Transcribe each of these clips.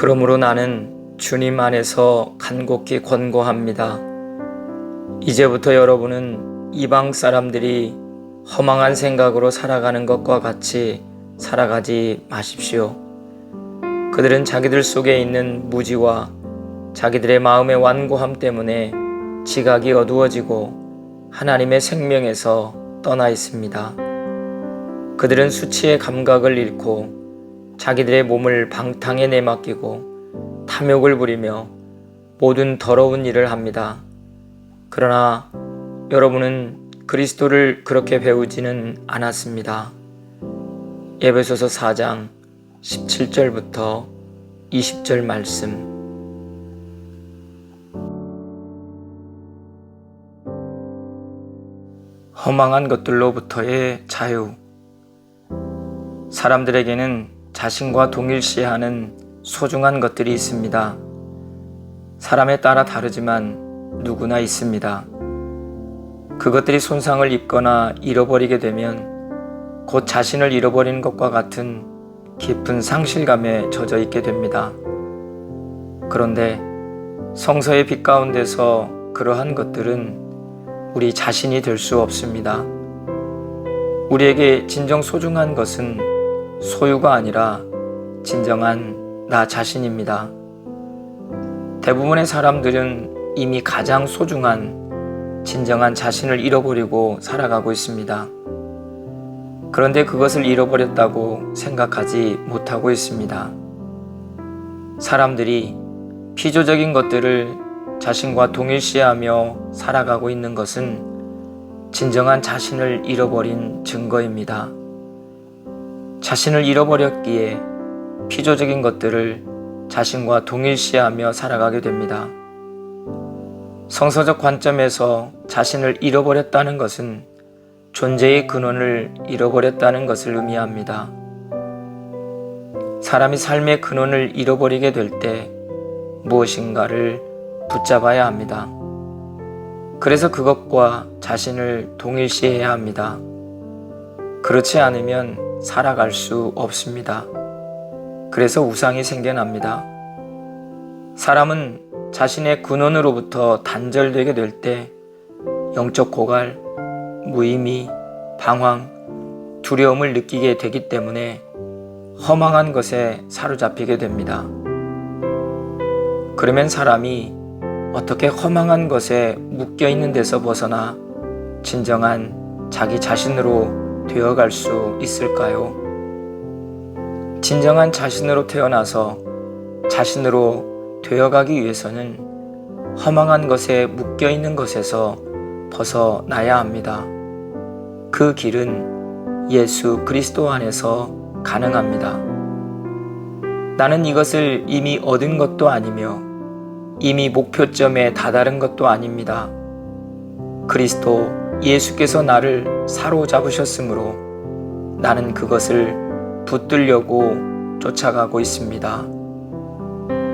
그러므로 나는 주님 안에서 간곡히 권고합니다. 이제부터 여러분은 이방 사람들이 허망한 생각으로 살아가는 것과 같이 살아가지 마십시오. 그들은 자기들 속에 있는 무지와 자기들의 마음의 완고함 때문에 지각이 어두워지고 하나님의 생명에서 떠나 있습니다. 그들은 수치의 감각을 잃고 자기들의 몸을 방탕에 내맡기고 탐욕을 부리며 모든 더러운 일을 합니다. 그러나 여러분은 그리스도를 그렇게 배우지는 않았습니다. 예배소서 4장 17절부터 20절 말씀. 허망한 것들로부터의 자유. 사람들에게는 자신과 동일시하는 소중한 것들이 있습니다. 사람에 따라 다르지만 누구나 있습니다. 그것들이 손상을 입거나 잃어버리게 되면 곧 자신을 잃어버리는 것과 같은 깊은 상실감에 젖어 있게 됩니다. 그런데 성서의 빛 가운데서 그러한 것들은 우리 자신이 될 수 없습니다. 우리에게 진정 소중한 것은 소유가 아니라 진정한 나 자신입니다. 대부분의 사람들은 이미 가장 소중한 진정한 자신을 잃어버리고 살아가고 있습니다. 그런데 그것을 잃어버렸다고 생각하지 못하고 있습니다. 사람들이 피조적인 것들을 자신과 동일시하며 살아가고 있는 것은 진정한 자신을 잃어버린 증거입니다. 자신을 잃어버렸기에 피조적인 것들을 자신과 동일시하며 살아가게 됩니다. 성서적 관점에서 자신을 잃어버렸다는 것은 존재의 근원을 잃어버렸다는 것을 의미합니다. 사람이 삶의 근원을 잃어버리게 될 때 무엇인가를 붙잡아야 합니다. 그래서 그것과 자신을 동일시해야 합니다. 그렇지 않으면 살아갈 수 없습니다. 그래서 우상이 생겨납니다. 사람은 자신의 근원으로부터 단절되게 될 때 영적 고갈, 무의미, 방황, 두려움을 느끼게 되기 때문에 허망한 것에 사로잡히게 됩니다. 그러면 사람이 어떻게 허망한 것에 묶여 있는 데서 벗어나 진정한 자기 자신으로 되어갈 수 있을까요? 진정한 자신으로 태어나서 자신으로 되어가기 위해서는 허망한 것에 묶여 있는 것에서 벗어나야 합니다. 그 길은 예수 그리스도 안에서 가능합니다. 나는 이것을 이미 얻은 것도 아니며 이미 목표점에 다다른 것도 아닙니다. 그리스도 예수께서 나를 사로잡으셨으므로 나는 그것을 붙들려고 쫓아가고 있습니다.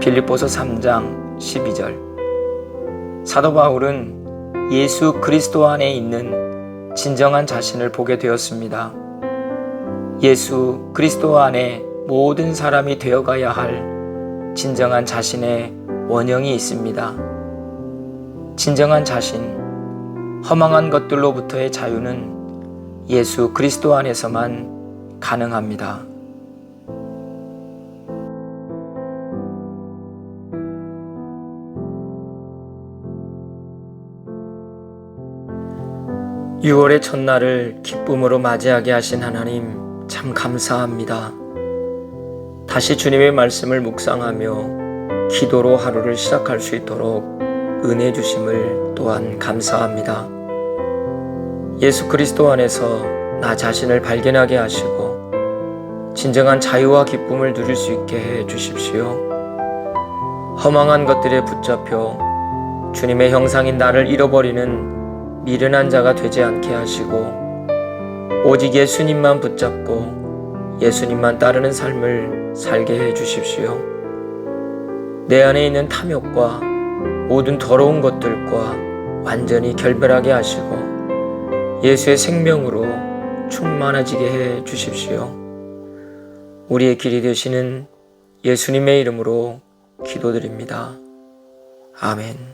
빌립보서 3장 12절 사도 바울은 예수 그리스도 안에 있는 진정한 자신을 보게 되었습니다. 예수 그리스도 안에 모든 사람이 되어가야 할 진정한 자신의 원형이 있습니다. 진정한 자신, 허망한 것들로부터의 자유는 예수 그리스도 안에서만 가능합니다. (6월의) 첫날을 기쁨으로 맞이하게 하신 하나님 참 감사합니다. 다시 주님의 말씀을 묵상하며 기도로 하루를 시작할 수 있도록 은혜 주심을 또한 감사합니다. 예수 그리스도 안에서 나 자신을 발견하게 하시고 진정한 자유와 기쁨을 누릴 수 있게 해 주십시오. 허망한 것들에 붙잡혀 주님의 형상인 나를 잃어버리는 미련한 자가 되지 않게 하시고 오직 예수님만 붙잡고 예수님만 따르는 삶을 살게 해 주십시오. 내 안에 있는 탐욕과 모든 더러운 것들과 완전히 결별하게 하시고 예수의 생명으로 충만해지게 해 주십시오. 우리의 길이 되시는 예수님의 이름으로 기도드립니다. 아멘.